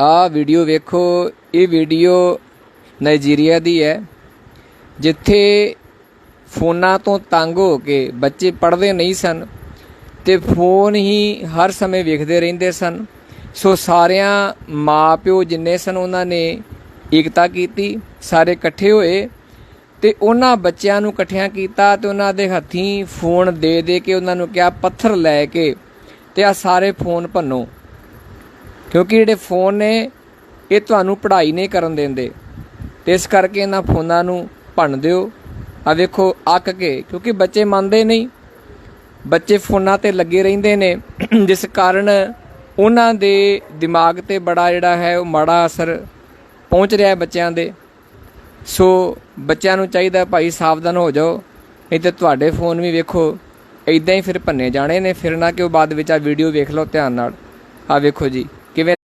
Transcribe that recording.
ਆ ਵੀਡੀਓ ਵੇਖੋ, ਇਹ ਵੀਡੀਓ ਨਾਈਜੀਰੀਆ ਦੀ ਹੈ, ਜਿੱਥੇ ਫੋਨਾਂ ਤੋਂ ਤੰਗ ਹੋ ਕੇ ਬੱਚੇ ਪੜ੍ਹਦੇ ਨਹੀਂ ਸਨ ਤੇ ਫੋਨ ਹੀ ਹਰ ਸਮੇਂ ਵੇਖਦੇ ਰਹਿੰਦੇ ਸਨ। ਸੋ ਸਾਰਿਆਂ ਮਾਪਿਓ ਜਿੰਨੇ ਸਨ, ਉਹਨਾਂ ਨੇ ਏਕਤਾ ਕੀਤੀ, ਸਾਰੇ ਇਕੱਠੇ ਹੋਏ ਤੇ ਉਹਨਾਂ ਬੱਚਿਆਂ ਨੂੰ ਇਕੱਠਿਆਂ ਕੀਤਾ ਤੇ ਉਹਨਾਂ ਦੇ ਹੱਥੀਂ ਫੋਨ ਦੇ ਦੇ ਕੇ ਉਹਨਾਂ ਨੂੰ ਕਿਹਾ, ਪੱਥਰ ਲੈ ਕੇ ਤੇ ਆ ਸਾਰੇ ਫੋਨ ਭੰਨੋ। ਕਿਉਂਕਿ ਜਿਹੜੇ ਫੋਨ ਨੇ, ਇਹ ਤੁਹਾਨੂੰ ਪੜ੍ਹਾਈ ਨਹੀਂ ਕਰਨ ਦਿੰਦੇ। ਤੇ ਇਸ ਕਰਕੇ ਇਹਨਾਂ ਫੋਨਾਂ ਨੂੰ ਭੰਨ ਦਿਓ। ਆ ਵੇਖੋ, ਅੱਕ ਕੇ, ਕਿਉਂਕਿ ਬੱਚੇ ਮੰਨਦੇ ਨਹੀਂ। ਬੱਚੇ ਫੋਨਾਂ ਤੇ ਲੱਗੇ ਰਹਿੰਦੇ ਨੇ, ਜਿਸ ਕਾਰਨ ਉਹਨਾਂ ਦੇ ਦਿਮਾਗ ਤੇ ਬੜਾ ਜਿਹੜਾ ਹੈ, ਉਹ ਮਾੜਾ ਅਸਰ ਪਹੁੰਚ ਰਿਹਾ ਹੈ ਬੱਚਿਆਂ ਦੇ। ਸੋ ਬੱਚਿਆਂ ਨੂੰ ਚਾਹੀਦਾ ਭਾਈ ਸਾਵਧਾਨ ਹੋ ਜਾਓ। ਨਹੀਂ ਤੇ ਤੁਹਾਡੇ ਫੋਨ ਵੀ ਵੇਖੋ ਇਦਾਂ ਹੀ ਫਿਰ ਭੰਨੇ ਜਾਣੇ ਨੇ। ਫਿਰ ਨਾ ਕਿ ਉਹ ਬਾਅਦ ਵਿੱਚ ਆ ਵੀਡੀਓ ਵੇਖ ਲਓ ਧਿਆਨ ਨਾਲ। ਆ ਵੇਖੋ ਜੀ। que ver